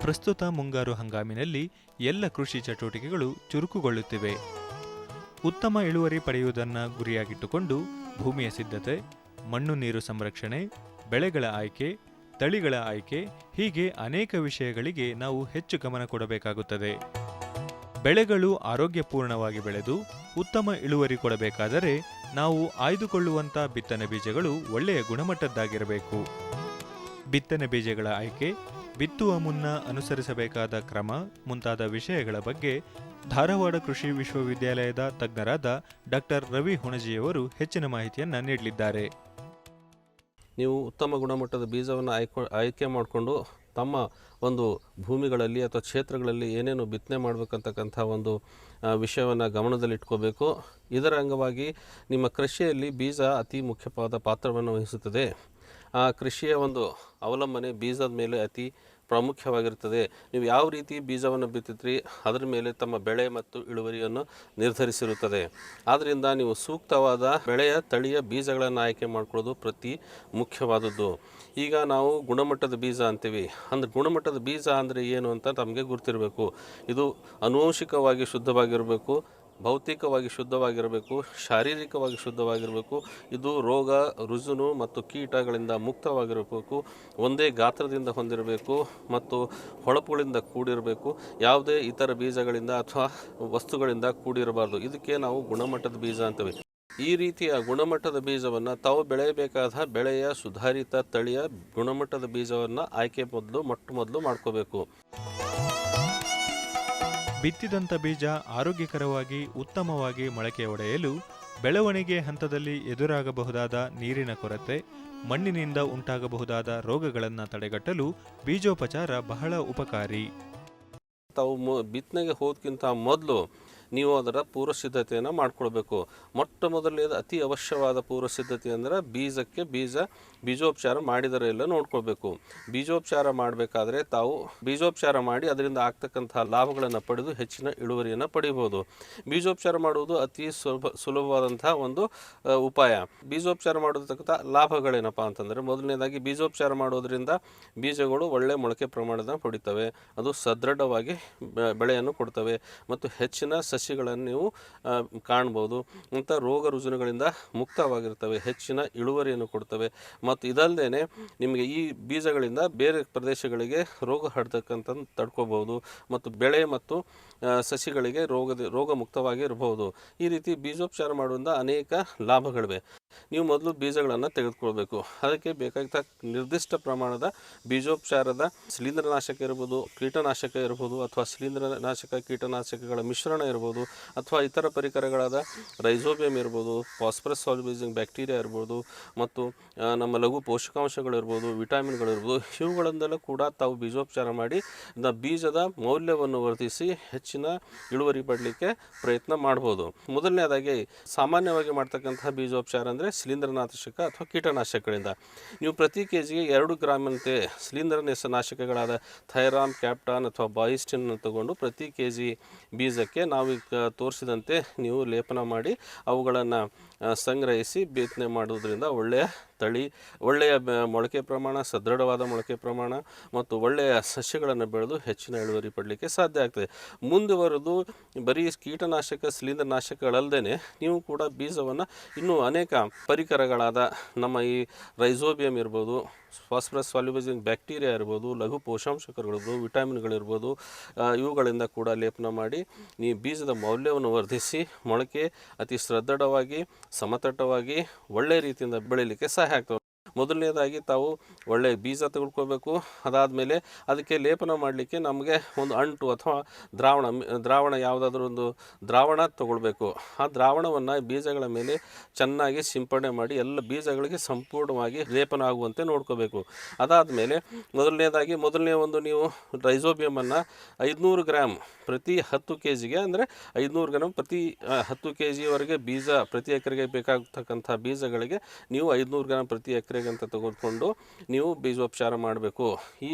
ಪ್ರಸ್ತುತ ಮುಂಗಾರು ಹಂಗಾಮಿನಲ್ಲಿ ಎಲ್ಲ ಕೃಷಿ ಚಟುವಟಿಕೆಗಳು ಚುರುಕುಗೊಳ್ಳುತ್ತಿವೆ. ಉತ್ತಮ ಇಳುವರಿ ಪಡೆಯುವುದನ್ನು ಗುರಿಯಾಗಿಟ್ಟುಕೊಂಡು ಭೂಮಿಯ ಸಿದ್ಧತೆ ಮಣ್ಣು ನೀರು ಸಂರಕ್ಷಣೆ, ಬೆಳೆಗಳ ಆಯ್ಕೆ, ತಳಿಗಳ ಆಯ್ಕೆ ಹೀಗೆ ಅನೇಕ ವಿಷಯಗಳಿಗೆ ನಾವು ಹೆಚ್ಚು ಗಮನ ಕೊಡಬೇಕಾಗುತ್ತದೆ. ಬೆಳೆಗಳು ಆರೋಗ್ಯಪೂರ್ಣವಾಗಿ ಬೆಳೆದು ಉತ್ತಮ ಇಳುವರಿ ಕೊಡಬೇಕಾದರೆ ನಾವು ಆಯ್ದುಕೊಳ್ಳುವಂಥ ಬಿತ್ತನೆ ಬೀಜಗಳು ಒಳ್ಳೆಯ ಗುಣಮಟ್ಟದ್ದಾಗಿರಬೇಕು. ಬಿತ್ತನೆ ಬೀಜಗಳ ಆಯ್ಕೆ, ಬಿತ್ತುವ ಮುನ್ನ ಅನುಸರಿಸಬೇಕಾದ ಕ್ರಮ ಮುಂತಾದ ವಿಷಯಗಳ ಬಗ್ಗೆ ಧಾರವಾಡ ಕೃಷಿ ವಿಶ್ವವಿದ್ಯಾಲಯದ ತಜ್ಞರಾದ ಡಾಕ್ಟರ್ ರವಿ ಹುಣಜಿಯವರು ಹೆಚ್ಚಿನ ಮಾಹಿತಿಯನ್ನು ನೀಡಲಿದ್ದಾರೆ. ನೀವು ಉತ್ತಮ ಗುಣಮಟ್ಟದ ಬೀಜವನ್ನು ಆಯ್ಕೊ ಮಾಡಿಕೊಂಡು ತಮ್ಮ ಒಂದು ಭೂಮಿಗಳಲ್ಲಿ ಅಥವಾ ಕ್ಷೇತ್ರಗಳಲ್ಲಿ ಏನೇನು ಬಿತ್ತನೆ ಮಾಡಬೇಕಂತಕ್ಕಂಥ ಒಂದು ವಿಷಯವನ್ನು ಗಮನದಲ್ಲಿಟ್ಕೋಬೇಕು. ಇದರ ಅಂಗವಾಗಿ ನಿಮ್ಮ ಕೃಷಿಯಲ್ಲಿ ಬೀಜ ಅತಿ ಮುಖ್ಯವಾದ ಪಾತ್ರವನ್ನು ವಹಿಸುತ್ತದೆ. ಆ ಕೃಷಿಯ ಒಂದು ಅವಲಂಬನೆ ಬೀಜದ ಮೇಲೆ ಅತಿ ಪ್ರಾಮುಖ್ಯವಾಗಿರುತ್ತದೆ. ನೀವು ಯಾವ ರೀತಿ ಬೀಜವನ್ನು ಬಿತ್ತಿದ್ರಿ, ಅದರ ಮೇಲೆ ತಮ್ಮ ಬೆಳೆ ಮತ್ತು ಇಳುವರಿಯನ್ನು ನಿರ್ಧರಿಸಿರುತ್ತದೆ. ಆದ್ದರಿಂದ ನೀವು ಸೂಕ್ತವಾದ ಬೆಳೆಯ ತಳಿಯ ಬೀಜಗಳನ್ನು ಆಯ್ಕೆ ಮಾಡಿಕೊಳ್ಳೋದು ಪ್ರತಿ ಮುಖ್ಯವಾದದ್ದು. ಈಗ ನಾವು ಗುಣಮಟ್ಟದ ಬೀಜ ಅಂತೀವಿ. ಅಂದ್ರೆ ಗುಣಮಟ್ಟದ ಬೀಜ ಅಂದರೆ ಏನು ಅಂತ ನಮಗೆ ಗೊತ್ತಿರಬೇಕು. ಇದು ಅನುವಂಶಿಕವಾಗಿ ಶುದ್ಧವಾಗಿರಬೇಕು. ಭೌತಿಕವಾಗಿ ಶುದ್ಧವಾಗಿರಬೇಕು, ಶಾರೀರಿಕವಾಗಿ ಶುದ್ಧವಾಗಿರಬೇಕು, ಇದು ರೋಗ, ರುಜುನು ಮತ್ತು ಕೀಟಗಳಿಂದ ಮುಕ್ತವಾಗಿರಬೇಕು, ಒಂದೇ ಗಾತ್ರದಿಂದ ಹೊಂದಿರಬೇಕು ಮತ್ತು ಹೊಳಪುಗಳಿಂದ ಕೂಡಿರಬೇಕು, ಯಾವುದೇ ಇತರ ಬೀಜಗಳಿಂದ ಅಥವಾ ವಸ್ತುಗಳಿಂದ ಕೂಡಿರಬಾರ್ದು. ಇದಕ್ಕೆ ನಾವು ಗುಣಮಟ್ಟದ ಬೀಜ ಅಂತೇವೆ. ಈ ರೀತಿಯ ಗುಣಮಟ್ಟದ ಬೀಜವನ್ನು ತಾವು ಬೆಳೆಯಬೇಕಾದ ಬೆಳೆಯ ಸುಧಾರಿತ ತಳಿಯ ಗುಣಮಟ್ಟದ ಬೀಜವನ್ನು ಆಯ್ಕೆ ಮೊದಲು, ಮೊಟ್ಟ ಮೊದಲು ಮಾಡ್ಕೋಬೇಕು. ಬಿತ್ತಿದಂಥ ಬೀಜ ಆರೋಗ್ಯಕರವಾಗಿ, ಉತ್ತಮವಾಗಿ ಮೊಳಕೆ ಒಡೆಯಲು ಬೆಳವಣಿಗೆ ಹಂತದಲ್ಲಿ ಎದುರಾಗಬಹುದಾದ ನೀರಿನ ಕೊರತೆ, ಮಣ್ಣಿನಿಂದ ಉಂಟಾಗಬಹುದಾದ ರೋಗಗಳನ್ನು ತಡೆಗಟ್ಟಲು ಬೀಜೋಪಚಾರ ಬಹಳ ಉಪಕಾರಿ. ತಾವು ಬಿತ್ತನೆಗೆ ಹೋದಕ್ಕಿಂತ ಮೊದಲು ನೀವು ಅದರ ಪೂರ್ವ ಸಿದ್ಧತೆಯನ್ನು ಮಾಡಿಕೊಳ್ಬೇಕು. ಮೊಟ್ಟ ಮೊದಲನೇದು ಅತಿ ಅವಶ್ಯವಾದ ಪೂರ್ವ ಸಿದ್ಧತೆ ಅಂದರೆ ಬೀಜಕ್ಕೆ ಬೀಜ ಬೀಜೋಪಚಾರ ಮಾಡಿದರೆ ಎಲ್ಲ ನೋಡ್ಕೊಳ್ಬೇಕು. ಬೀಜೋಪಚಾರ ಮಾಡಬೇಕಾದ್ರೆ ತಾವು ಬೀಜೋಪಚಾರ ಮಾಡಿ ಅದರಿಂದ ಆಗ್ತಕ್ಕಂತಹ ಲಾಭಗಳನ್ನು ಪಡೆದು ಹೆಚ್ಚಿನ ಇಳುವರಿಯನ್ನು ಪಡಿಬೋದು. ಬೀಜೋಪಚಾರ ಮಾಡುವುದು ಅತಿ ಸುಲಭ ಸುಲಭವಾದಂತಹ ಒಂದು ಉಪಾಯ. ಬೀಜೋಪಚಾರ ಮಾಡೋದಕ್ಕಂಥ ಲಾಭಗಳೇನಪ್ಪ ಅಂತಂದರೆ ಮೊದಲನೇದಾಗಿ ಬೀಜೋಪಚಾರ ಮಾಡೋದ್ರಿಂದ ಬೀಜಗಳು ಒಳ್ಳೆ ಮೊಳಕೆ ಪ್ರಮಾಣದ ಪಡಿತವೆ. ಅದು ಸದೃಢವಾಗಿ ಬೆಳೆಯನ್ನು ಕೊಡ್ತವೆ. ಮತ್ತು ಹೆಚ್ಚಿನ ಸಸಿಗಳನ್ನು ನೀವು ಕಾಣ್ಬೋದು. ಇಂಥ ರೋಗ ರುಜಿನಗಳಿಂದ ಮುಕ್ತವಾಗಿರ್ತವೆ. ಹೆಚ್ಚಿನ ಇಳುವರಿಯನ್ನು ಕೊಡ್ತವೆ. ಮತ್ತು ಇದಲ್ಲದೆ ನಿಮಗೆ ಈ ಬೀಜಗಳಿಂದ ಬೇರೆ ಪ್ರದೇಶಗಳಿಗೆ ರೋಗ ಹರಡ್ತಕ್ಕಂಥ ತಡ್ಕೋಬಹುದು ಮತ್ತು ಬೆಳೆ ಮತ್ತು ಸಸಿಗಳಿಗೆ ರೋಗದ, ರೋಗ ಮುಕ್ತವಾಗಿ ಇರಬಹುದು. ಈ ರೀತಿ ಬೀಜೋಪಚಾರ ಮಾಡುವುದರಿಂದ ಅನೇಕ ಲಾಭಗಳಿವೆ. ನೀವು ಮೊದಲು ಬೀಜಗಳನ್ನು ತೆಗೆದುಕೊಳ್ಬೇಕು. ಅದಕ್ಕೆ ಬೇಕಾಗಿದ್ದ ನಿರ್ದಿಷ್ಟ ಪ್ರಮಾಣದ ಬೀಜೋಪಚಾರದ ಶಿಲೀಂಧ್ರನಾಶಕ ಇರ್ಬೋದು, ಕೀಟನಾಶಕ ಇರ್ಬೋದು ಅಥವಾ ಶಿಲೀಂಧ್ರನಾಶಕ ಕೀಟನಾಶಕಗಳ ಮಿಶ್ರಣ ಇರ್ಬೋದು ಅಥವಾ ಇತರ ಪರಿಕರಗಳಾದ ರೈಸೋಬಿಯಂ ಇರ್ಬೋದು, ಫಾಸ್ಫರಸ್ ಸಾಲ್ಯುಬೈಸಿಂಗ್ ಬ್ಯಾಕ್ಟೀರಿಯಾ ಇರ್ಬೋದು ಮತ್ತು ನಮ್ಮ ಲಘು ಪೋಷಕಾಂಶಗಳಿರ್ಬೋದು ವಿಟಮಿನ್ಗಳಿರ್ಬೋದು ಇವುಗಳಿಂದಲೂ ಕೂಡ ತಾವು ಬೀಜೋಪಚಾರ ಮಾಡಿ ಬೀಜದ ಮೌಲ್ಯವನ್ನು ವರ್ಧಿಸಿ ಹೆಚ್ಚಿನ ಇಳುವರಿ ಪಡಲಿಕ್ಕೆ ಪ್ರಯತ್ನ ಮಾಡ್ಬೋದು. ಮೊದಲನೇದಾಗಿ ಸಾಮಾನ್ಯವಾಗಿ ಮಾಡ್ತಕ್ಕಂತಹ ಬೀಜೋಪಚಾರ ಅಂದರೆ ಶಿಲೀಂಧ್ರನಾಶಕ ಅಥವಾ ಕೀಟನಾಶಕಗಳಿಂದ. ನೀವು ಪ್ರತಿ ಕೆ ಜಿಗೆ ಎರಡು ಗ್ರಾಮಂತೆ ಶಿಲೀಂಧ್ರ ನಾಶಕಗಳಾದ ಥೈರಾಮ್, ಕ್ಯಾಪ್ಟಾನ್ ಅಥವಾ ಬಾಯಿಸ್ಟಿನ್ ತಗೊಂಡು ಪ್ರತಿ ಕೆ ಜಿ ಬೀಜಕ್ಕೆ ನಾವು ತೋರಿಸಿದಂತೆ ನೀವು ಲೇಪನ ಮಾಡಿ ಅವುಗಳನ್ನು ಸಂಗ್ರಹಿಸಿ ಬಿತ್ತನೆ ಮಾಡೋದ್ರಿಂದ ಒಳ್ಳೆಯ ತಳಿ, ಒಳ್ಳೆಯ ಮೊಳಕೆ ಪ್ರಮಾಣ, ಸದೃಢವಾದ ಮೊಳಕೆ ಪ್ರಮಾಣ ಮತ್ತು ಒಳ್ಳೆಯ ಸಸ್ಯಗಳನ್ನು ಬೆಳೆದು ಹೆಚ್ಚಿನ ಇಳುವರಿ ಪಡಲಿಕ್ಕೆ ಸಾಧ್ಯ ಆಗ್ತದೆ. ಮುಂದುವರೆದು ಬರೀ ಕೀಟನಾಶಕ ಶಿಲೀಂಧ್ರನಾಶಕಗಳಲ್ಲದೆ ನೀವು ಕೂಡ ಬೀಜವನ್ನು ಇನ್ನೂ ಅನೇಕ ಪರಿಕರಗಳಾದ ನಮ್ಮ ಈ ರೈಸೋಬಿಯಂ ಇರ್ಬೋದು ಫಾಸ್ಫರಸ್ ಸಾಲ್ಯುಬೈಸಿಂಗ್ ಬ್ಯಾಕ್ಟೀರಿಯಾ ಇರ್ಬೋದು, ಲಘು ಪೋಷಾಂಶಕಗಳಿರ್ಬೋದು, ವಿಟಮಿನ್ಗಳಿರ್ಬೋದು ಇವುಗಳಿಂದ ಕೂಡ ಲೇಪನ ಮಾಡಿ ನೀವು ಬೀಜದ ಮೌಲ್ಯವನ್ನು ವರ್ಧಿಸಿ ಮೊಳಕೆ ಅತಿ ಸದೃಢವಾಗಿ ಸಮತಟ್ಟವಾಗಿ ಒಳ್ಳೆಯ ರೀತಿಯಿಂದ ಬೆಳೀಲಿಕ್ಕೆ ಸಹಾಯ ಆಗ್ತವೆ ಮೊದಲನೇದಾಗಿ ತಾವು ಒಳ್ಳೆಯ ಬೀಜ ತೆಗೆದುಕೋಬೇಕು ಅದಾದಮೇಲೆ ಅದಕ್ಕೆ ಲೇಪನ ಮಾಡಲಿಕ್ಕೆ ನಮಗೆ ಒಂದು ಅಂಟು ಅಥವಾ ದ್ರಾವಣ ದ್ರಾವಣ ಯಾವುದಾದ್ರೂ ಒಂದು ದ್ರಾವಣ ತಗೊಳ್ಬೇಕು. ಆ ದ್ರಾವಣವನ್ನು ಬೀಜಗಳ ಮೇಲೆ ಚೆನ್ನಾಗಿ ಸಿಂಪಡಣೆ ಮಾಡಿ ಎಲ್ಲ ಬೀಜಗಳಿಗೆ ಸಂಪೂರ್ಣವಾಗಿ ಲೇಪನ ಆಗುವಂತೆ ನೋಡ್ಕೋಬೇಕು. ಅದಾದಮೇಲೆ ಮೊದಲನೇದಾಗಿ, ಮೊದಲನೇ ಒಂದು ನೀವು ರೈಸೋಬಿಯಮನ್ನು ಐದುನೂರು ಗ್ರಾಮ್ ಪ್ರತಿ ಹತ್ತು ಕೆ ಜಿಗೆ ಅಂದರೆ ಐದುನೂರು ಗ್ರಾಮ್ ಪ್ರತಿ ಹತ್ತು ಕೆ ಜಿವರೆಗೆ ಬೀಜ ಪ್ರತಿ ಎಕರೆಗೆ ಬೇಕಾಗತಕ್ಕಂಥ ಬೀಜಗಳಿಗೆ ನೀವು ಐದುನೂರು ಗ್ರಾಮ್ ಪ್ರತಿ ಎಕರೆಗೆ ಅಂತ ತೆಗೆದುಕೊಂಡು ನೀವು ಬೀಜೋಪಚಾರ ಮಾಡಬೇಕು. ಈ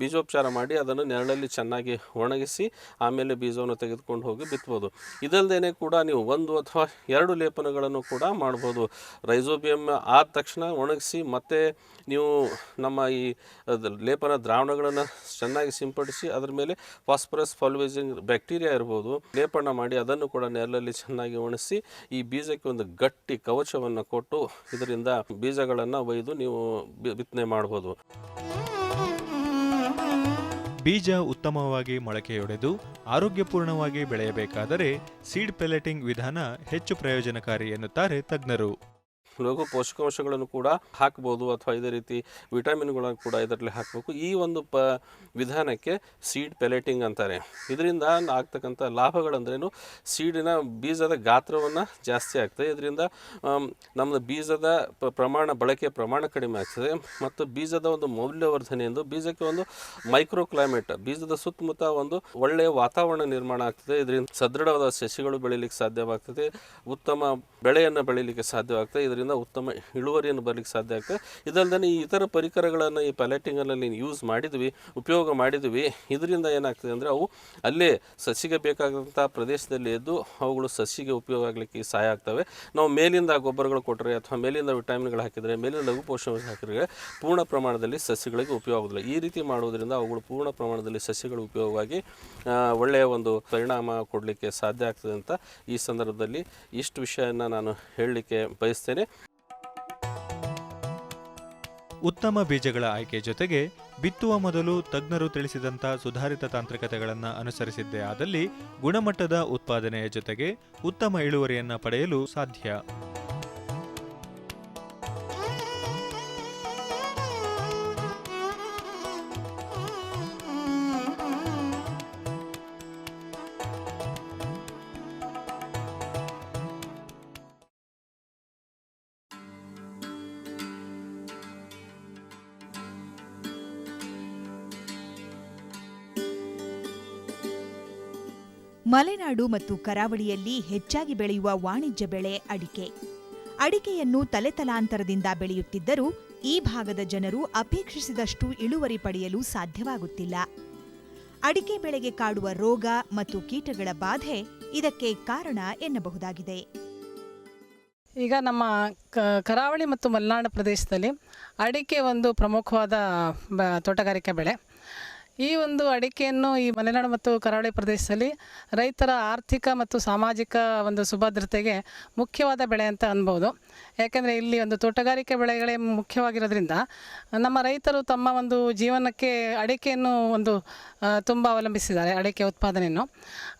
ಬೀಜೋಪಚಾರ ಮಾಡಿ ಅದನ್ನು ನೆರಳಲ್ಲಿ ಚೆನ್ನಾಗಿ ಒಣಗಿಸಿ ಆಮೇಲೆ ಬೀಜವನ್ನು ತೆಗೆದುಕೊಂಡು ಹೋಗಿ ಬಿತ್ಬೋದು. ಇದಲ್ಲದೇ ಕೂಡ ನೀವು ಒಂದು ಅಥವಾ ಎರಡು ಲೇಪನಗಳನ್ನು ಕೂಡ ಮಾಡ್ಬೋದು. ರೈಸೋಬಿಯಮ್ ಆದ ತಕ್ಷಣ ಒಣಗಿಸಿ ಮತ್ತೆ ನೀವು ನಮ್ಮ ಈ ಲೇಪನ ದ್ರಾವಣಗಳನ್ನು ಚೆನ್ನಾಗಿ ಸಿಂಪಡಿಸಿ ಅದರ ಮೇಲೆ ಫಾಸ್ಫರಸ್, ಫಾಲ್ವೇಜಿಂಗ್ ಬ್ಯಾಕ್ಟೀರಿಯಾ ಇರ್ಬೋದು. ಲೇಪನ ಮಾಡಿ ಅದನ್ನು ಕೂಡ ನೆರಳಲ್ಲಿ ಚೆನ್ನಾಗಿ ಒಣಗಿಸಿ ಈ ಬೀಜಕ್ಕೆ ಒಂದು ಗಟ್ಟಿ ಕವಚವನ್ನು ಕೊಟ್ಟು ಇದರಿಂದ ಬೀಜಗಳನ್ನು ಒಯ್ದು ನೀವು ಬಿತ್ತನೆ ಮಾಡ್ಬೋದು. ಬೀಜ ಉತ್ತಮವಾಗಿ ಮೊಳಕೆಯೊಡೆದು ಆರೋಗ್ಯಪೂರ್ಣವಾಗಿ ಬೆಳೆಯಬೇಕಾದರೆ ಸೀಡ್ ಪೆಲೆಟಿಂಗ್ ವಿಧಾನ ಹೆಚ್ಚು ಪ್ರಯೋಜನಕಾರಿ ಎನ್ನುತ್ತಾರೆ ತಜ್ಞರು. ಲಘು ಪೋಷಕಾಂಶಗಳನ್ನು ಕೂಡ ಹಾಕ್ಬೋದು ಅಥವಾ ಇದೇ ರೀತಿ ವಿಟಮಿನ್ಗಳನ್ನು ಕೂಡ ಇದರಲ್ಲಿ ಹಾಕಬೇಕು. ಈ ಒಂದು ಪ ವಿಧಾನಕ್ಕೆ ಸೀಡ್ ಪೆಲೆಟಿಂಗ್ ಅಂತಾರೆ. ಇದರಿಂದ ಆಗ್ತಕ್ಕಂಥ ಲಾಭಗಳಂದ್ರೇನು? ಸೀಡಿನ ಬೀಜದ ಗಾತ್ರವನ್ನು ಜಾಸ್ತಿ ಆಗ್ತದೆ. ಇದರಿಂದ ನಮ್ಮದು ಬೀಜದ ಪ್ರಮಾಣ ಬಳಕೆ ಪ್ರಮಾಣ ಕಡಿಮೆ ಆಗ್ತದೆ. ಮತ್ತು ಬೀಜದ ಒಂದು ಮೌಲ್ಯವರ್ಧನೆ ಎಂದು ಬೀಜಕ್ಕೆ ಒಂದು ಮೈಕ್ರೋ ಕ್ಲೈಮೇಟ್ ಬೀಜದ ಸುತ್ತಮುತ್ತ ಒಂದು ಒಳ್ಳೆಯ ವಾತಾವರಣ ನಿರ್ಮಾಣ ಆಗ್ತದೆ. ಇದರಿಂದ ಸದೃಢವಾದ ಸಸಿಗಳು ಬೆಳೀಲಿಕ್ಕೆ ಸಾಧ್ಯವಾಗ್ತದೆ. ಉತ್ತಮ ಬೆಳೆಯನ್ನು ಬೆಳೀಲಿಕ್ಕೆ ಸಾಧ್ಯವಾಗ್ತದೆ. ಇದರಿಂದ ಉತ್ತಮ ಇಳುವರಿಯನ್ನು ಬರಲಿಕ್ಕೆ ಸಾಧ್ಯ ಆಗ್ತದೆ. ಇದಲ್ಲದೆ ಈ ಇತರ ಪರಿಕರಗಳನ್ನು ಈ ಪ್ಯಾಲೆಟಿಂಗಲ್ಲಿ ಯೂಸ್ ಮಾಡಿದ್ವಿ, ಉಪಯೋಗ ಮಾಡಿದ್ವಿ. ಇದರಿಂದ ಏನಾಗ್ತದೆ ಅಂದರೆ ಅವು ಅಲ್ಲೇ ಸಸಿಗೆ ಬೇಕಾದಂಥ ಪ್ರದೇಶದಲ್ಲಿ ಎದ್ದು ಅವುಗಳು ಸಸಿಗೆ ಉಪಯೋಗ ಆಗಲಿಕ್ಕೆ ಸಹಾಯ ಆಗ್ತವೆ. ನಾವು ಮೇಲಿಂದ ಗೊಬ್ಬರಗಳು ಕೊಟ್ಟರೆ ಅಥವಾ ಮೇಲಿಂದ ವಿಟಮಿನ್ಗಳು ಹಾಕಿದರೆ, ಮೇಲಿಂದ ಲಘು ಪೋಷಕಾಂಶ ಹಾಕಿದರೆ ಪೂರ್ಣ ಪ್ರಮಾಣದಲ್ಲಿ ಸಸಿಗಳಿಗೆ ಉಪಯೋಗ ಆಗೋದಿಲ್ಲ ಈ ರೀತಿ ಮಾಡುವುದರಿಂದ ಅವುಗಳು ಪೂರ್ಣ ಪ್ರಮಾಣದಲ್ಲಿ ಸಸಿಗಳು ಉಪಯೋಗವಾಗಿ ಒಳ್ಳೆಯ ಒಂದು ಪರಿಣಾಮ ಕೊಡಲಿಕ್ಕೆ ಸಾಧ್ಯ ಆಗ್ತದೆ ಅಂತ ಈ ಸಂದರ್ಭದಲ್ಲಿ ಇಷ್ಟು ವಿಷಯನ ನಾನು ಹೇಳಲಿಕ್ಕೆ ಬಯಸ್ತೇನೆ. ಉತ್ತಮ ಬೀಜಗಳ ಆಯ್ಕೆ ಜೊತೆಗೆ ಬಿತ್ತುವ ಮೊದಲು ತಜ್ಞರು ತಿಳಿಸಿದಂಥ ಸುಧಾರಿತ ತಾಂತ್ರಿಕತೆಗಳನ್ನು ಅನುಸರಿಸಿದ್ದೇ ಆದಲ್ಲಿ ಗುಣಮಟ್ಟದ ಉತ್ಪಾದನೆಯ ಜೊತೆಗೆ ಉತ್ತಮ ಇಳುವರಿಯನ್ನು ಪಡೆಯಲು ಸಾಧ್ಯ. ಮಲೆನಾಡು ಮತ್ತು ಕರಾವಳಿಯಲ್ಲಿ ಹೆಚ್ಚಾಗಿ ಬೆಳೆಯುವ ವಾಣಿಜ್ಯ ಬೆಳೆ ಅಡಿಕೆ. ಅಡಿಕೆಯನ್ನು ತಲೆತಲಾಂತರದಿಂದ ಬೆಳೆಯುತ್ತಿದ್ದರೂ ಈ ಭಾಗದ ಜನರು ಅಪೇಕ್ಷಿಸಿದಷ್ಟು ಇಳುವರಿ ಪಡೆಯಲು ಸಾಧ್ಯವಾಗುತ್ತಿಲ್ಲ. ಅಡಿಕೆ ಬೆಳೆಗೆ ಕಾಡುವ ರೋಗ ಮತ್ತು ಕೀಟಗಳ ಬಾಧೆ ಇದಕ್ಕೆ ಕಾರಣ ಎನ್ನಬಹುದಾಗಿದೆ. ಈಗ ನಮ್ಮ ಕ, ಕರಾವಳಿ ಮತ್ತು ಮಲೆನಾಡು ಪ್ರದೇಶದಲ್ಲಿ ಅಡಿಕೆ ಒಂದು ಪ್ರಮುಖವಾದ ತೋಟಗಾರಿಕೆ ಬೆಳೆ. ಈ ಒಂದು ಅಡಿಕೆಯನ್ನು ಈ ಮಲೆನಾಡು ಮತ್ತು ಕರಾವಳಿ ಪ್ರದೇಶದಲ್ಲಿ ರೈತರ ಆರ್ಥಿಕ ಮತ್ತು ಸಾಮಾಜಿಕ ಒಂದು ಸುಭದ್ರತೆಗೆ ಮುಖ್ಯವಾದ ಬೆಳೆ ಅಂತ ಅನ್ಬೋದು. ಯಾಕೆಂದರೆ ಇಲ್ಲಿ ಒಂದು ತೋಟಗಾರಿಕೆ ಬೆಳೆಗಳೇ ಮುಖ್ಯವಾಗಿರೋದ್ರಿಂದ ನಮ್ಮ ರೈತರು ತಮ್ಮ ಒಂದು ಜೀವನಕ್ಕೆ ಅಡಿಕೆಯನ್ನು ಒಂದು ತುಂಬ ಅವಲಂಬಿಸಿದ್ದಾರೆ, ಅಡಿಕೆ ಉತ್ಪಾದನೆಯನ್ನು.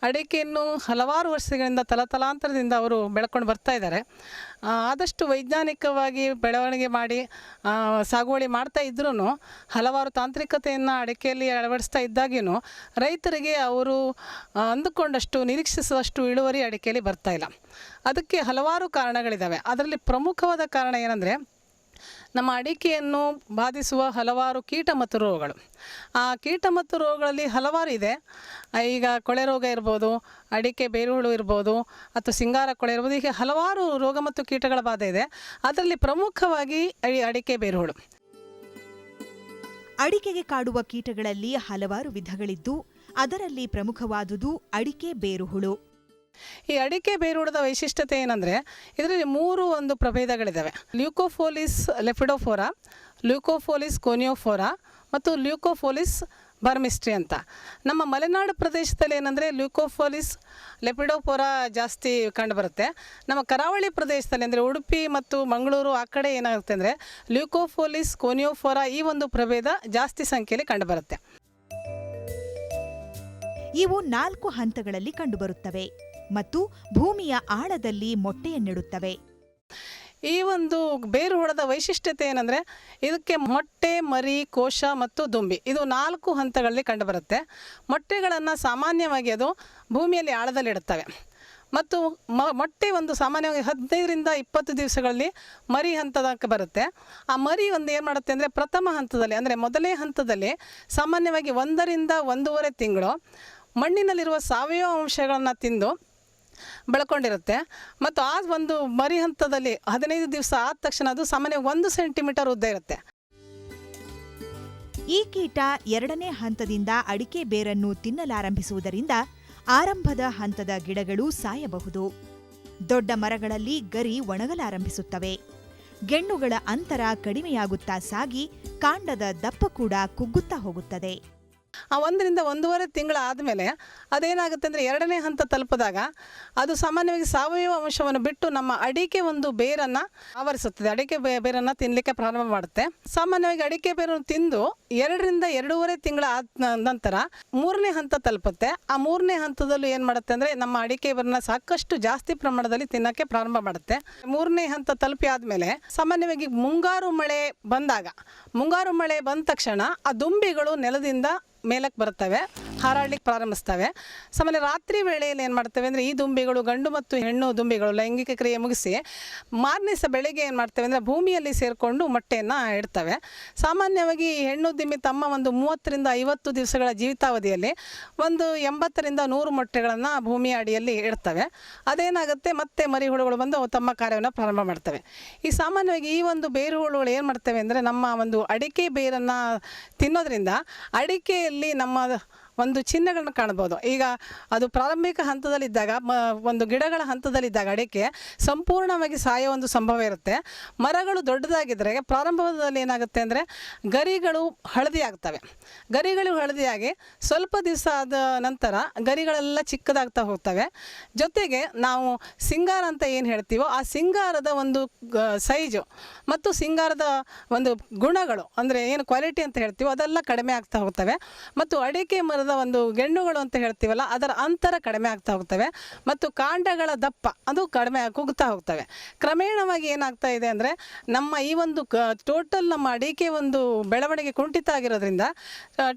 ಅಡಿಕೆಯನ್ನು ಹಲವಾರು ವರ್ಷಗಳಿಂದ ತಲತಲಾಂತರದಿಂದ ಅವರು ಬೆಳ್ಕೊಂಡು ಬರ್ತಾ ಇದ್ದಾರೆ. ಆದಷ್ಟು ವೈಜ್ಞಾನಿಕವಾಗಿ ಬೆಳವಣಿಗೆ ಮಾಡಿ ಸಾಗುವಳಿ ಮಾಡ್ತಾ ಇದ್ರೂ ಹಲವಾರು ತಾಂತ್ರಿಕತೆಯನ್ನು ಅಡಿಕೆಯಲ್ಲಿ ಅಳವಡಿಸ್ತಾ ಇದ್ದಾಗೇನು ರೈತರಿಗೆ ಅವರು ಅಂದುಕೊಂಡಷ್ಟು, ನಿರೀಕ್ಷಿಸುವಷ್ಟು ಇಳುವರಿ ಅಡಿಕೆಯಲ್ಲಿ ಬರ್ತಾ ಇಲ್ಲ. ಅದಕ್ಕೆ ಹಲವಾರು ಕಾರಣಗಳಿದ್ದಾವೆ ಅದರಲ್ಲಿ ಪ್ರಮುಖವಾದ ಕಾರಣ ಏನಂದರೆ, ನಮ್ಮ ಅಡಿಕೆಯನ್ನು ಬಾಧಿಸುವ ಹಲವಾರು ಕೀಟ ಮತ್ತು ರೋಗಗಳು. ಆ ಕೀಟ ಮತ್ತು ರೋಗಗಳಲ್ಲಿ ಹಲವಾರು ಇದೆ. ಈಗ ಕೊಳೆ ರೋಗ ಇರ್ಬೋದು, ಅಡಿಕೆ ಬೇರುಹುಳು ಇರ್ಬೋದು, ಅಥವಾ ಸಿಂಗಾರ ಕೊಳೆ ಇರ್ಬೋದು, ಹೀಗೆ ಹಲವಾರು ರೋಗ ಮತ್ತು ಕೀಟಗಳ ಬಾಧೆ ಇದೆ. ಅದರಲ್ಲಿ ಪ್ರಮುಖವಾಗಿ ಅಡಿಕೆ ಬೇರುಹುಳು. ಅಡಿಕೆಗೆ ಕಾಡುವ ಕೀಟಗಳಲ್ಲಿ ಹಲವಾರು ವಿಧಗಳಿದ್ದು, ಅದರಲ್ಲಿ ಪ್ರಮುಖವಾದುದು ಅಡಿಕೆ ಬೇರುಹುಳು. ಈ ಅಡಿಕೆ ಬೇರುಹುಳದ ವೈಶಿಷ್ಟ್ಯತೆ ಏನಂದರೆ, ಇದರಲ್ಲಿ ಮೂರು ಒಂದು ಪ್ರಭೇದಗಳಿದ್ದಾವೆ ಲ್ಯೂಕೋಫೋಲಿಸ್ ಲೆಫಿಡೋಫೋರಾ ಲ್ಯೂಕೋಫೋಲಿಸ್ ಕೋನಿಯೋಫೋರಾ ಮತ್ತು ಲ್ಯೂಕೋಫೋಲಿಸ್ ಬರ್ಮಿಸ್ಟ್ರಿ ಅಂತ. ನಮ್ಮ ಮಲೆನಾಡು ಪ್ರದೇಶದಲ್ಲಿ ಏನಂದರೆ ಲ್ಯೂಕೋಫೋಲಿಸ್, ಲೆಪಿಡೋಪೋರ ಜಾಸ್ತಿ ಕಂಡುಬರುತ್ತೆ. ನಮ್ಮ ಕರಾವಳಿ ಪ್ರದೇಶದಲ್ಲಿ ಅಂದರೆ ಉಡುಪಿ ಮತ್ತು ಮಂಗಳೂರು ಆ ಕಡೆ ಏನಾಗುತ್ತೆ ಅಂದರೆ ಲ್ಯೂಕೋಫೋಲಿಸ್, ಕೋನಿಯೋಫೋರ ಈ ಒಂದು ಪ್ರಭೇದ ಜಾಸ್ತಿ ಸಂಖ್ಯೆಯಲ್ಲಿ ಕಂಡುಬರುತ್ತೆ. ಇವು ನಾಲ್ಕು ಹಂತಗಳಲ್ಲಿ ಕಂಡುಬರುತ್ತವೆ ಮತ್ತು ಭೂಮಿಯ ಆಳದಲ್ಲಿ ಮೊಟ್ಟೆಯನ್ನಿಡುತ್ತವೆ. ಈ ಒಂದು ಬೇರು ಹುಳದ ವೈಶಿಷ್ಟ್ಯತೆ ಏನಂದರೆ ಇದಕ್ಕೆ ಮೊಟ್ಟೆ, ಮರಿ, ಕೋಶ ಮತ್ತು ದುಂಬಿ ಇದು ನಾಲ್ಕು ಹಂತಗಳಲ್ಲಿ ಕಂಡುಬರುತ್ತೆ. ಮೊಟ್ಟೆಗಳನ್ನು ಸಾಮಾನ್ಯವಾಗಿ ಅದು ಭೂಮಿಯಲ್ಲಿ ಆಳದಲ್ಲಿಡುತ್ತವೆ ಮತ್ತು ಮೊಟ್ಟೆ ಒಂದು ಸಾಮಾನ್ಯವಾಗಿ ಹದಿನೈದರಿಂದ ಇಪ್ಪತ್ತು ದಿವಸಗಳಲ್ಲಿ ಮರಿ ಹಂತದಕ್ಕೆ ಬರುತ್ತೆ. ಆ ಮರಿ ಒಂದು ಏನು ಮಾಡುತ್ತೆ ಅಂದರೆ ಪ್ರಥಮ ಹಂತದಲ್ಲಿ, ಅಂದರೆ ಮೊದಲೇ ಹಂತದಲ್ಲಿ ಸಾಮಾನ್ಯವಾಗಿ ಒಂದರಿಂದ ಒಂದೂವರೆ ತಿಂಗಳು ಮಣ್ಣಿನಲ್ಲಿರುವ ಸಾವಯವ ಅಂಶಗಳನ್ನು ತಿಂದು ಬೆಳ್ಕೊಂಡಿರುತ್ತೆ. ಮತ್ತು ಆ ಒಂದು ಮರಿ ಹಂತದಲ್ಲಿ ಹದಿನೈದು ದಿವಸ ಆದ ತಕ್ಷಣ ಅದು ಸಾಮಾನ್ಯ ಒಂದು ಸೆಂಟಿಮೀಟರ್ ಉದ್ದ ಇರುತ್ತೆ. ಈ ಕೀಟ ಎರಡನೇ ಹಂತದಿಂದ ಅಡಿಕೆ ಬೇರನ್ನು ತಿನ್ನಲಾರಂಭಿಸುವುದರಿಂದ ಆರಂಭದ ಹಂತದ ಗಿಡಗಳು ಸಾಯಬಹುದು. ದೊಡ್ಡ ಮರಗಳಲ್ಲಿ ಗರಿ ಒಣಗಲಾರಂಭಿಸುತ್ತವೆ. ಗೆಣ್ಣುಗಳ ಅಂತರ ಕಡಿಮೆಯಾಗುತ್ತಾ ಸಾಗಿ ಕಾಂಡದ ದಪ್ಪ ಕೂಡ ಕುಗ್ಗುತ್ತಾ ಹೋಗುತ್ತದೆ. ಆ ಒಂದರಿಂದ ಒಂದೂವರೆ ತಿಂಗಳು ಆದಮೇಲೆ ಅದೇನಾಗುತ್ತೆ ಅಂದರೆ ಎರಡನೇ ಹಂತ ತಲುಪಿದಾಗ ಅದು ಸಾಮಾನ್ಯವಾಗಿ ಸಾವಯವ ಅಂಶವನ್ನು ಬಿಟ್ಟು ನಮ್ಮ ಅಡಿಕೆ ಒಂದು ಬೇರನ್ನು ಆವರಿಸುತ್ತದೆ. ಅಡಿಕೆ ಬೇ, ಬೇರನ್ನು ತಿನ್ನಲಿಕ್ಕೆ ಪ್ರಾರಂಭ ಮಾಡುತ್ತೆ. ಸಾಮಾನ್ಯವಾಗಿ ಅಡಿಕೆ ಬೇರನ್ನು ತಿಂದು ಎರಡರಿಂದ ಎರಡೂವರೆ ತಿಂಗಳ ಆದ ನಂತರ ಮೂರನೇ ಹಂತ ತಲುಪುತ್ತೆ. ಆ ಮೂರನೇ ಹಂತದಲ್ಲೂ ಏನು ಮಾಡುತ್ತೆ ಅಂದರೆ ನಮ್ಮ ಅಡಿಕೆ ಬೇರನ್ನ ಸಾಕಷ್ಟು ಜಾಸ್ತಿ ಪ್ರಮಾಣದಲ್ಲಿ ತಿನ್ನೋಕ್ಕೆ ಪ್ರಾರಂಭ ಮಾಡುತ್ತೆ. ಮೂರನೇ ಹಂತ ತಲುಪಿ ಆದಮೇಲೆ ಸಾಮಾನ್ಯವಾಗಿ ಮುಂಗಾರು ಮಳೆ ಬಂದಾಗ, ಮುಂಗಾರು ಮಳೆ ಬಂದ ತಕ್ಷಣ ಆ ದುಂಬಿಗಳು ನೆಲದಿಂದ ಮೇಲಕ್ಕೆ ಬರ್ತವೆ ಹಾರಾಡ್ಲಿಕ್ಕೆ ಪ್ರಾರಂಭಿಸ್ತವೆ. ಸಾಮಾನ್ಯ ರಾತ್ರಿ ವೇಳೆಯಲ್ಲಿ ಏನು ಮಾಡ್ತವೆ ಅಂದರೆ, ಈ ದುಂಬಿಗಳು, ಗಂಡು ಮತ್ತು ಹೆಣ್ಣು ದುಂಬಿಗಳು ಲೈಂಗಿಕ ಕ್ರಿಯೆ ಮುಗಿಸಿ ಮಾರನೇ ಸಹ ಬೆಳಗ್ಗೆ ಏನು ಮಾಡ್ತವೆ ಅಂದರೆ, ಭೂಮಿಯಲ್ಲಿ ಸೇರಿಕೊಂಡು ಮೊಟ್ಟೆಯನ್ನು ಇಡ್ತವೆ. ಸಾಮಾನ್ಯವಾಗಿ ಹೆಣ್ಣು ದುಂಬಿ ತಮ್ಮ ಒಂದು ಮೂವತ್ತರಿಂದ ಐವತ್ತು ದಿವಸಗಳ ಜೀವಿತಾವಧಿಯಲ್ಲಿ ಒಂದು ಎಂಬತ್ತರಿಂದ ನೂರು ಮೊಟ್ಟೆಗಳನ್ನು ಭೂಮಿಯ ಅಡಿಯಲ್ಲಿ ಇಡ್ತವೆ. ಅದೇನಾಗುತ್ತೆ, ಮತ್ತೆ ಮರಿಹುಳುಗಳು ಬಂದು ತಮ್ಮ ಕಾರ್ಯವನ್ನು ಪ್ರಾರಂಭ ಮಾಡ್ತವೆ. ಈ ಸಾಮಾನ್ಯವಾಗಿ ಈ ಒಂದು ಬೇರು ಹುಳುಗಳು ಏನು ಮಾಡ್ತವೆ ಅಂದರೆ, ನಮ್ಮ ಒಂದು ಅಡಿಕೆ ಬೇರನ್ನು ತಿನ್ನೋದ್ರಿಂದ ಅಡಿಕೆಯಲ್ಲಿ ನಮ್ಮ ಒಂದು ಚಿಹ್ನೆಗಳನ್ನ ಕಾಣ್ಬೋದು ಈಗ ಅದು ಪ್ರಾರಂಭಿಕ ಹಂತದಲ್ಲಿದ್ದಾಗ, ಮ, ಒಂದು ಗಿಡಗಳ ಹಂತದಲ್ಲಿದ್ದಾಗ ಅಡಿಕೆ ಸಂಪೂರ್ಣವಾಗಿ ಸಾಯೋ ಒಂದು ಸಂಭವ ಇರುತ್ತೆ. ಮರಗಳು ದೊಡ್ಡದಾಗಿದ್ದರೆ ಪ್ರಾರಂಭದಲ್ಲಿ ಏನಾಗುತ್ತೆ ಅಂದರೆ ಗರಿಗಳು ಹಳದಿ ಆಗ್ತವೆ ಗರಿಗಳು ಹಳದಿಯಾಗಿ ಸ್ವಲ್ಪ ದಿವಸ ಆದ ನಂತರ ಗರಿಗಳೆಲ್ಲ ಚಿಕ್ಕದಾಗ್ತಾ ಹೋಗ್ತವೆ. ಜೊತೆಗೆ ನಾವು ಸಿಂಗಾರ ಅಂತ ಏನು ಹೇಳ್ತೀವೋ, ಆ ಸಿಂಗಾರದ ಒಂದು ಸೈಜು ಮತ್ತು ಸಿಂಗಾರದ ಒಂದು ಗುಣಗಳು ಅಂದರೆ ಏನು ಕ್ವಾಲಿಟಿ ಅಂತ ಹೇಳ್ತೀವೋ ಅದೆಲ್ಲ ಕಡಿಮೆ ಆಗ್ತಾ ಹೋಗ್ತವೆ. ಮತ್ತು ಅಡಿಕೆ ಮರದ ಒಂದು ಗೆಣ್ಣುಗಳು ಅಂತ ಹೇಳ್ತೀವಲ್ಲ, ಅದರ ಅಂತರ ಕಡಿಮೆ ಆಗ್ತಾ ಹೋಗ್ತವೆ ಮತ್ತು ಕಾಂಡಗಳ ದಪ್ಪ ಅದು ಕಡಿಮೆ ಕುಗ್ತಾ ಹೋಗ್ತವೆ. ಕ್ರಮೇಣವಾಗಿ ಏನಾಗ್ತಾ ಇದೆ ಅಂದರೆ, ನಮ್ಮ ಈ ಒಂದು ಟೋಟಲ್ ನಮ್ಮ ಅಡಿಕೆ ಒಂದು ಬೆಳವಣಿಗೆ ಕುಂಠಿತ ಆಗಿರೋದ್ರಿಂದ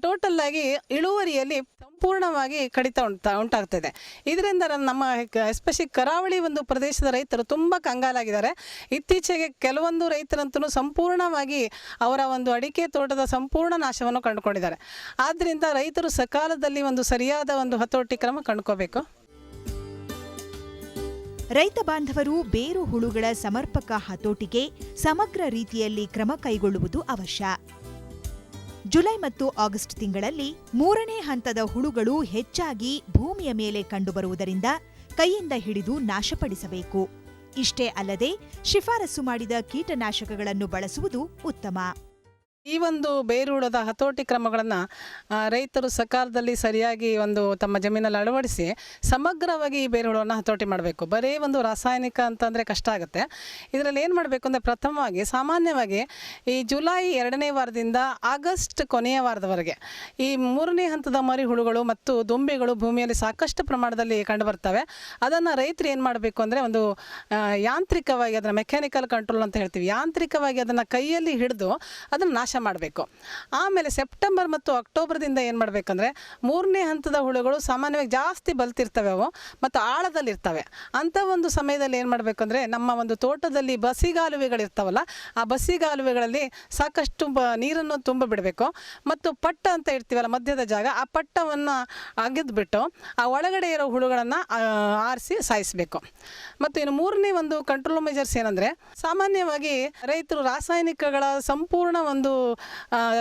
ಟೋಟಲ್ ಆಗಿ ಇಳುವರಿಯಲ್ಲಿ ಸಂಪೂರ್ಣವಾಗಿ ಕಡಿತ ಉಂಟಾ, ಉಂಟಾಗ್ತದೆ. ಇದರಿಂದ ನಮ್ಮ ಎಸ್ಪೆಷಲಿ ಕರಾವಳಿ ಒಂದು ಪ್ರದೇಶದ ರೈತರು ತುಂಬ ಕಂಗಾಲಾಗಿದ್ದಾರೆ. ಇತ್ತೀಚೆಗೆ ಕೆಲವೊಂದು ರೈತರಂತೂ ಸಂಪೂರ್ಣವಾಗಿ ಅವರ ಒಂದು ಅಡಿಕೆ ತೋಟದ ಸಂಪೂರ್ಣ ನಾಶವನ್ನು ಕಂಡುಕೊಂಡಿದ್ದಾರೆ. ಆದ್ದರಿಂದ ರೈತರು ಸಕಾಲದಲ್ಲಿ ಒಂದು ಸರಿಯಾದ ಒಂದು ಹತೋಟಿ ಕ್ರಮ ಕಂಡುಕೋಬೇಕು. ರೈತ ಬಾಂಧವರು ಬೇರು ಹುಳುಗಳ ಸಮರ್ಪಕ ಹತೋಟಿಗೆ ಸಮಗ್ರ ರೀತಿಯಲ್ಲಿ ಕ್ರಮ ಕೈಗೊಳ್ಳುವುದು ಅವಶ್ಯ. ಜುಲೈ ಮತ್ತು ಆಗಸ್ಟ್ ತಿಂಗಳಲ್ಲಿ ಮೂರನೇ ಹಂತದ ಹುಳುಗಳು ಹೆಚ್ಚಾಗಿ ಭೂಮಿಯ ಮೇಲೆ ಕಂಡುಬರುವುದರಿಂದ ಕೈಯಿಂದ ಹಿಡಿದು ನಾಶಪಡಿಸಬೇಕು. ಇಷ್ಟೇ ಅಲ್ಲದೆ ಶಿಫಾರಸು ಮಾಡಿದ ಕೀಟನಾಶಕಗಳನ್ನು ಬಳಸುವುದು ಉತ್ತಮ. ಈ ಒಂದು ಬೇರೂಡದ ಹತೋಟಿ ಕ್ರಮಗಳನ್ನು ರೈತರು ಸಕಾಲದಲ್ಲಿ ಸರಿಯಾಗಿ ಒಂದು ತಮ್ಮ ಜಮೀನಲ್ಲಿ ಅಳವಡಿಸಿ ಸಮಗ್ರವಾಗಿ ಈ ಬೇರೂಡವನ್ನು ಹತೋಟಿ ಮಾಡಬೇಕು. ಬರೀ ಒಂದು ರಾಸಾಯನಿಕ ಅಂತಂದರೆ ಕಷ್ಟ ಆಗುತ್ತೆ. ಇದರಲ್ಲಿ ಏನು ಮಾಡಬೇಕು ಅಂದರೆ ಪ್ರಥಮವಾಗಿ ಸಾಮಾನ್ಯವಾಗಿ ಈ ಜುಲೈ ಎರಡನೇ ವಾರದಿಂದ ಆಗಸ್ಟ್ ಕೊನೆಯ ವಾರದವರೆಗೆ ಈ ಮೂರನೇ ಹಂತದ ಮರಿ ಹುಳುಗಳು ಮತ್ತು ದುಂಬಿಗಳು ಭೂಮಿಯಲ್ಲಿ ಸಾಕಷ್ಟು ಪ್ರಮಾಣದಲ್ಲಿ ಕಂಡುಬರ್ತವೆ. ಅದನ್ನು ರೈತರು ಏನು ಮಾಡಬೇಕು ಅಂದರೆ ಒಂದು ಯಾಂತ್ರಿಕವಾಗಿ ಅದನ್ನು ಮೆಕ್ಯಾನಿಕಲ್ ಕಂಟ್ರೋಲ್ ಅಂತ ಹೇಳ್ತೀವಿ. ಯಾಂತ್ರಿಕವಾಗಿ ಅದನ್ನು ಕೈಯಲ್ಲಿ ಹಿಡಿದು ಅದನ್ನು ನಾಶ ಮಾಡಬೇಕು. ಆಮೇಲೆ ಸೆಪ್ಟೆಂಬರ್ ಮತ್ತು ಅಕ್ಟೋಬರ್ದಿಂದ ಏನು ಮಾಡಬೇಕಂದ್ರೆ ಮೂರನೇ ಹಂತದ ಹುಳುಗಳು ಸಾಮಾನ್ಯವಾಗಿ ಜಾಸ್ತಿ ಬಲ್ತಿರ್ತವೆ ಅವು ಮತ್ತು ಆಳದಲ್ಲಿರ್ತವೆ. ಅಂಥ ಒಂದು ಸಮಯದಲ್ಲಿ ಏನು ಮಾಡಬೇಕಂದ್ರೆ ನಮ್ಮ ಒಂದು ತೋಟದಲ್ಲಿ ಬಸಿಗಾಲುವೆಗಳಿರ್ತಾವಲ್ಲ, ಆ ಬಸಿಗಾಲುವೆಗಳಲ್ಲಿ ಸಾಕಷ್ಟು ಬ ನೀರನ್ನು ತುಂಬ ಬಿಡಬೇಕು. ಮತ್ತು ಪಟ್ಟ ಅಂತ ಇರ್ತೀವಲ್ಲ ಮಧ್ಯದ ಜಾಗ, ಆ ಪಟ್ಟವನ್ನು ಅಗೆದ್ಬಿಟ್ಟು ಆ ಒಳಗಡೆ ಇರೋ ಹುಳುಗಳನ್ನು ಆರಿಸಿ ಸಾಯಿಸಬೇಕು. ಮತ್ತು ಇನ್ನು ಮೂರನೇ ಒಂದು ಕಂಟ್ರೋಲ್ ಮೆಜರ್ಸ್ ಏನಂದರೆ ಸಾಮಾನ್ಯವಾಗಿ ರೈತರು ರಾಸಾಯನಿಕಗಳ ಸಂಪೂರ್ಣ ಒಂದು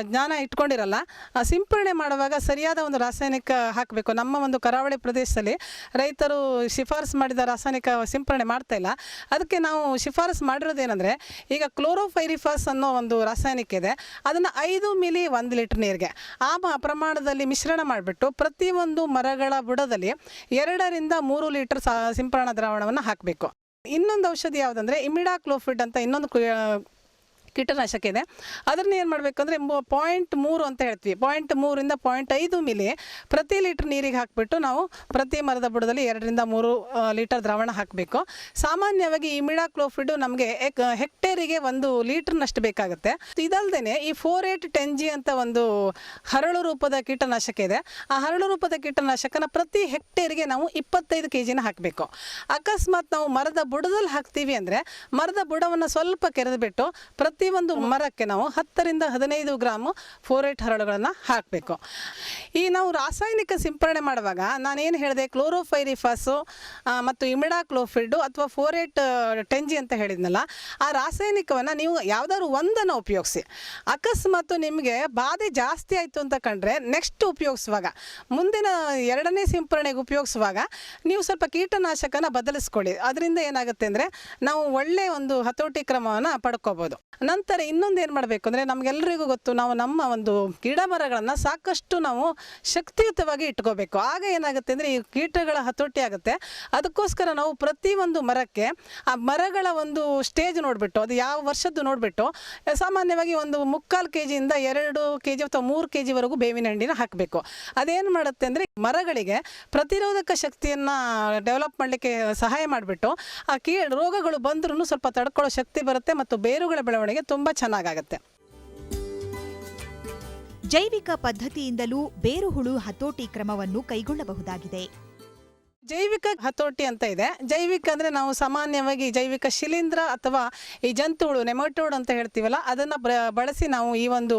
ಜ್ಞಾನ ಇಟ್ಕೊಂಡಿರಲ್ಲ ಸಿಂಪರಣೆ ಮಾಡುವಾಗ ಸರಿಯಾದ ಒಂದು ರಾಸಾಯನಿಕ ಹಾಕಬೇಕು. ನಮ್ಮ ಒಂದು ಕರಾವಳಿ ಪ್ರದೇಶದಲ್ಲಿ ರೈತರು ಶಿಫಾರಸು ಮಾಡಿದ ರಾಸಾಯನಿಕ ಸಿಂಪರಣೆ ಮಾಡ್ತಾ ಇಲ್ಲ. ಅದಕ್ಕೆ ನಾವು ಶಿಫಾರಸು ಮಾಡಿರೋದೇನೆಂದರೆ, ಈಗ ಕ್ಲೋರೋಫೈರಿಫಾಸ್ ಅನ್ನೋ ಒಂದು ರಾಸಾಯನಿಕ ಇದೆ. ಅದನ್ನು ಐದು ಮಿಲಿ ಒಂದು ಲೀಟ್ರ್ ನೀರಿಗೆ ಆ ಪ್ರಮಾಣದಲ್ಲಿ ಮಿಶ್ರಣ ಮಾಡಿಬಿಟ್ಟು ಪ್ರತಿಯೊಂದು ಮರಗಳ ಬುಡದಲ್ಲಿ ಎರಡರಿಂದ ಮೂರು ಲೀಟರ್ ಸಿಂಪರಣ ದ್ರಾವಣವನ್ನು ಹಾಕಬೇಕು. ಇನ್ನೊಂದು ಔಷಧಿ ಯಾವುದಂದ್ರೆ, ಇಮಿಡಾಕ್ಲೋಫಿಡ್ ಅಂತ ಇನ್ನೊಂದು ಕೀಟನಾಶಕ ಇದೆ. ಅದನ್ನ ಏನು ಮಾಡಬೇಕಂದ್ರೆ ಪಾಯಿಂಟ್ ಮೂರು ಅಂತ ಹೇಳ್ತೀವಿ. ಪಾಯಿಂಟ್ ಮೂರಿಂದ ಪಾಯಿಂಟ್ ಐದು ಮಿಲಿ ಪ್ರತಿ ಲೀಟ್ರ್ ನೀರಿಗೆ ಹಾಕಿಬಿಟ್ಟು ನಾವು ಪ್ರತಿ ಮರದ ಬುಡದಲ್ಲಿ ಎರಡರಿಂದ ಮೂರು ಲೀಟರ್ ದ್ರಾವಣ ಹಾಕಬೇಕು. ಸಾಮಾನ್ಯವಾಗಿ ಈ ಮಿಡಾಕ್ಲೋಫಿಡು ನಮಗೆ ಹೆಕ್ಟೇರಿಗೆ ಒಂದು ಲೀಟ್ರ್ನಷ್ಟು ಬೇಕಾಗುತ್ತೆ. ಇದಲ್ಲದೆ ಈ ಫೋರ್ ಏಟ್ ಟೆನ್ ಜಿ ಅಂತ ಒಂದು ಹರಳು ರೂಪದ ಕೀಟನಾಶಕ ಇದೆ. ಆ ಹರಳು ರೂಪದ ಕೀಟನಾಶಕನ ಪ್ರತಿ ಹೆಕ್ಟೇರಿಗೆ ನಾವು ಇಪ್ಪತ್ತೈದು ಕೆ ಜಿನ ಹಾಕಬೇಕು. ಅಕಸ್ಮಾತ್ ನಾವು ಮರದ ಬುಡದಲ್ಲಿ ಹಾಕ್ತೀವಿ ಅಂದರೆ ಮರದ ಬುಡವನ್ನು ಸ್ವಲ್ಪ ಕೆರೆದುಬಿಟ್ಟು ಪ್ರತಿ ಪ್ರತಿಯೊಂದು ಮರಕ್ಕೆ ನಾವು ಹತ್ತರಿಂದ ಹದಿನೈದು ಗ್ರಾಮು ಫೋರೇಟ್ ಹರಳುಗಳನ್ನು ಹಾಕಬೇಕು. ಈ ನಾವು ರಾಸಾಯನಿಕ ಸಿಂಪರಣೆ ಮಾಡುವಾಗ ನಾನೇನು ಹೇಳಿದೆ? ಕ್ಲೋರೋಫೈರಿಫಾಸು ಮತ್ತು ಇಮಿಡಾ ಕ್ಲೋಫಿಡ್ಡು ಅಥವಾ ಫೋರೇಟ್ ಟೆಂಜಿ ಅಂತ ಹೇಳಿದ್ನಲ್ಲ ಆ ರಾಸಾಯನಿಕವನ್ನು ನೀವು ಯಾವುದಾದ್ರು ಒಂದನ್ನು ಉಪಯೋಗಿಸಿ. ಅಕಸ್ಮಾತ್ ನಿಮಗೆ ಬಾಧೆ ಜಾಸ್ತಿ ಆಯಿತು ಅಂತ ಕಂಡ್ರೆ ನೆಕ್ಸ್ಟ್ ಉಪಯೋಗಿಸುವಾಗ ಮುಂದಿನ ಎರಡನೇ ಸಿಂಪರಣೆಗೆ ಉಪಯೋಗಿಸುವಾಗ ನೀವು ಸ್ವಲ್ಪ ಕೀಟನಾಶಕನ ಬದಲಿಸ್ಕೊಳ್ಳಿ. ಅದರಿಂದ ಏನಾಗುತ್ತೆ ಅಂದರೆ ನಾವು ಒಳ್ಳೆಯ ಒಂದು ಹತೋಟಿ ಕ್ರಮವನ್ನು ಪಡ್ಕೋಬೋದು. ನಂತರ ಇನ್ನೊಂದು ಏನು ಮಾಡಬೇಕು ಅಂದರೆ ನಮಗೆಲ್ಲರಿಗೂ ಗೊತ್ತು ನಾವು ನಮ್ಮ ಒಂದು ಗಿಡ ಮರಗಳನ್ನು ಸಾಕಷ್ಟು ನಾವು ಶಕ್ತಿಯುತವಾಗಿ ಇಟ್ಕೋಬೇಕು. ಆಗ ಏನಾಗುತ್ತೆ ಅಂದರೆ ಈ ಕೀಟಗಳ ಹತೋಟಿ ಆಗುತ್ತೆ. ಅದಕ್ಕೋಸ್ಕರ ನಾವು ಪ್ರತಿ ಒಂದು ಮರಕ್ಕೆ ಆ ಮರಗಳ ಒಂದು ಸ್ಟೇಜ್ ನೋಡಿಬಿಟ್ಟು, ಅದು ಯಾವ ವರ್ಷದ್ದು ನೋಡಿಬಿಟ್ಟು, ಸಾಮಾನ್ಯವಾಗಿ ಒಂದು ಮುಕ್ಕಾಲು ಕೆ ಜಿಯಿಂದ ಎರಡು ಕೆ ಜಿ ಅಥವಾ ಮೂರು ಕೆ ಜಿವರೆಗೂ ಬೇವಿನ ಹಣ್ಣಿನ ಹಾಕಬೇಕು. ಅದೇನು ಮಾಡುತ್ತೆ ಅಂದರೆ ಮರಗಳಿಗೆ ಪ್ರತಿರೋಧಕ ಶಕ್ತಿಯನ್ನು ಡೆವಲಪ್ ಮಾಡಲಿಕ್ಕೆ ಸಹಾಯ ಮಾಡಿಬಿಟ್ಟು, ಆ ಕೀ ರೋಗಗಳು ಬಂದ್ರೂ ಸ್ವಲ್ಪ ತಡ್ಕೊಳ್ಳೋ ಶಕ್ತಿ ಬರುತ್ತೆ ಮತ್ತು ಬೇರುಗಳ ಬೆಳವಣಿಗೆ ತುಂಬ ಚೆನ್ನಾಗಾಗುತ್ತೆ. ಜೈವಿಕ ಪದ್ಧತಿಯಿಂದಲೂ ಬೇರುಹುಳು ಹತೋಟಿ ಕ್ರಮವನ್ನು ಕೈಗೊಳ್ಳಬಹುದಾಗಿದೆ. ಜೈವಿಕ ಹತೋಟಿ ಅಂತ ಇದೆ. ಜೈವಿಕ ಅಂದರೆ ನಾವು ಸಾಮಾನ್ಯವಾಗಿ ಜೈವಿಕ ಶಿಲೀಂಧ್ರ ಅಥವಾ ಈ ಜಂತುಹುಳು, ನೆಮಟೋಡ್ ಅಂತ ಹೇಳ್ತೀವಲ್ಲ, ಅದನ್ನು ಬಳಸಿ ನಾವು ಈ ಒಂದು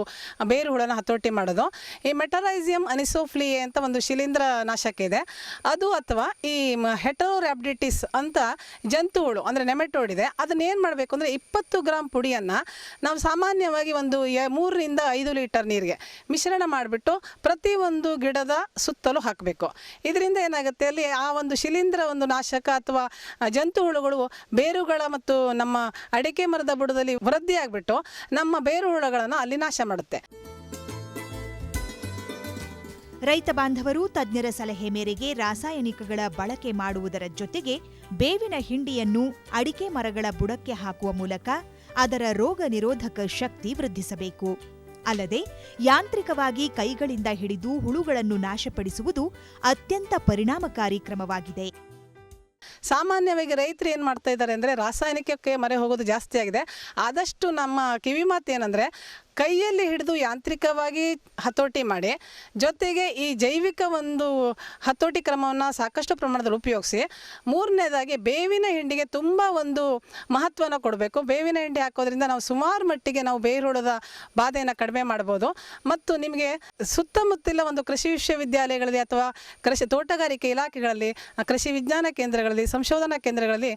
ಬೇರು ಹುಳನ ಹತೋಟಿ ಮಾಡೋದು. ಈ ಮೆಟರೈಸಿಯಂ ಅನಿಸೋಫ್ಲಿಯೆ ಅಂತ ಒಂದು ಶಿಲೀಂಧ್ರ ನಾಶಕ ಇದೆ. ಅದು ಅಥವಾ ಈ ಹೆಟರೋರ್ಯಾಬ್ಡಿಟಿಸ್ ಅಂತ ಜಂತುಹುಳು ಅಂದರೆ ನೆಮೆಟೋಡ್ ಇದೆ. ಅದನ್ನ ಏನು ಮಾಡಬೇಕು ಅಂದರೆ ಇಪ್ಪತ್ತು ಗ್ರಾಮ್ ಪುಡಿಯನ್ನು ನಾವು ಸಾಮಾನ್ಯವಾಗಿ ಒಂದು ಮೂರರಿಂದ ಐದು ಲೀಟರ್ ನೀರಿಗೆ ಮಿಶ್ರಣ ಮಾಡಿಬಿಟ್ಟು ಪ್ರತಿ ಒಂದು ಗಿಡದ ಸುತ್ತಲೂ ಹಾಕಬೇಕು. ಇದರಿಂದ ಏನಾಗುತ್ತೆ ಅಲ್ಲಿ ಆ ಒಂದು ಶಿಲೀಂಧ್ರ, ಒಂದು ನಾಶಕ ಅಥವಾ ಜಂತು ಹುಳುಗಳು ಬೇರುಗಳ ಮತ್ತು ನಮ್ಮ ಅಡಿಕೆ ಮರದ ಬುಡದಲ್ಲಿ ವೃದ್ಧಿ ನಮ್ಮ ನಮ್ಮ ಬೇರುಹುಳುಗಳನ್ನು ಅಲ್ಲಿ ನಾಶ ಮಾಡುತ್ತೆ. ರೈತ ಬಾಂಧವರು ತಜ್ಞರ ಸಲಹೆ ಮೇರೆಗೆ ರಾಸಾಯನಿಕಗಳ ಬಳಕೆ ಮಾಡುವುದರ ಜೊತೆಗೆ ಬೇವಿನ ಹಿಂಡಿಯನ್ನು ಅಡಿಕೆ ಮರಗಳ ಬುಡಕ್ಕೆ ಹಾಕುವ ಮೂಲಕ ಅದರ ರೋಗ ನಿರೋಧಕ ಶಕ್ತಿ ವೃದ್ಧಿಸಬೇಕು. ಅಲ್ಲದೆ ಯಾಂತ್ರಿಕವಾಗಿ ಕೈಗಳಿಂದ ಹಿಡಿದು ಹುಳುಗಳನ್ನು ನಾಶಪಡಿಸುವುದು ಅತ್ಯಂತ ಪರಿಣಾಮಕಾರಿ ಕ್ರಮವಾಗಿದೆ. ಸಾಮಾನ್ಯವಾಗಿ ರೈತರು ಏನು ಮಾಡ್ತಾ ಇದ್ದಾರೆ ಅಂದರೆ ರಾಸಾಯನಿಕಕ್ಕೆ ಮರೆ ಹೋಗೋದು ಜಾಸ್ತಿ ಆಗಿದೆ. ಆದಷ್ಟು ನಮ್ಮ ಕಿವಿಮಾತ್ ಏನಂದರೆ ಕೈಯಲ್ಲಿ ಹಿಡಿದು ಯಾಂತ್ರಿಕವಾಗಿ ಹತೋಟಿ ಮಾಡಿ, ಜೊತೆಗೆ ಈ ಜೈವಿಕ ಒಂದು ಹತೋಟಿ ಕ್ರಮವನ್ನು ಸಾಕಷ್ಟು ಪ್ರಮಾಣದಲ್ಲಿ ಉಪಯೋಗಿಸಿ, ಮೂರನೇದಾಗಿ ಬೇವಿನ ಹಿಂಡಿಗೆ ತುಂಬ ಒಂದು ಮಹತ್ವನ ಕೊಡಬೇಕು. ಬೇವಿನ ಹಿಂಡಿ ಹಾಕೋದ್ರಿಂದ ನಾವು ಸುಮಾರು ಮಟ್ಟಿಗೆ ನಾವು ಬೇರುಳದ ಬಾಧೆಯನ್ನು ಕಡಿಮೆ ಮಾಡ್ಬೋದು. ಮತ್ತು ನಿಮಗೆ ಸುತ್ತಮುತ್ತಲ ಒಂದು ಕೃಷಿ ವಿಶ್ವವಿದ್ಯಾಲಯಗಳಲ್ಲಿ ಅಥವಾ ಕೃಷಿ ತೋಟಗಾರಿಕೆ ಇಲಾಖೆಗಳಲ್ಲಿ, ಕೃಷಿ ವಿಜ್ಞಾನ ಕೇಂದ್ರಗಳಲ್ಲಿ, ಸಂಶೋಧನಾ ಕೇಂದ್ರಗಳಲ್ಲಿ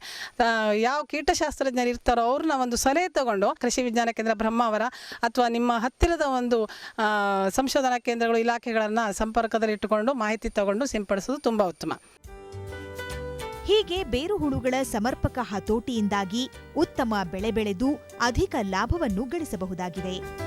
ಯಾವ ಕೀಟಶಾಸ್ತ್ರಜ್ಞರು ಇರ್ತಾರೋ ಅವ್ರನ್ನ ಒಂದು ಸಲಹೆ ತಗೊಂಡು ಕೃಷಿ ವಿಜ್ಞಾನ ಕೇಂದ್ರ ಬ್ರಹ್ಮಾವರ ಅಥವಾ ನಿಮ್ಮ ಹತ್ತಿರದ ಒಂದು ಸಂಶೋಧನಾ ಕೇಂದ್ರಗಳು, ಇಲಾಖೆಗಳನ್ನು ಸಂಪರ್ಕದಲ್ಲಿಟ್ಟುಕೊಂಡು ಮಾಹಿತಿ ತಗೊಂಡು ಸಿಂಪಡಿಸೋದು ತುಂಬ ಉತ್ತಮ. ಹೀಗೆ ಬೇರು ಹುಳುಗಳ ಸಮರ್ಪಕ ಹತೋಟಿಯಿಂದಾಗಿ ಉತ್ತಮ ಬೆಳೆ ಬೆಳೆದು ಅಧಿಕ ಲಾಭವನ್ನು ಗಳಿಸಬಹುದಾಗಿದೆ.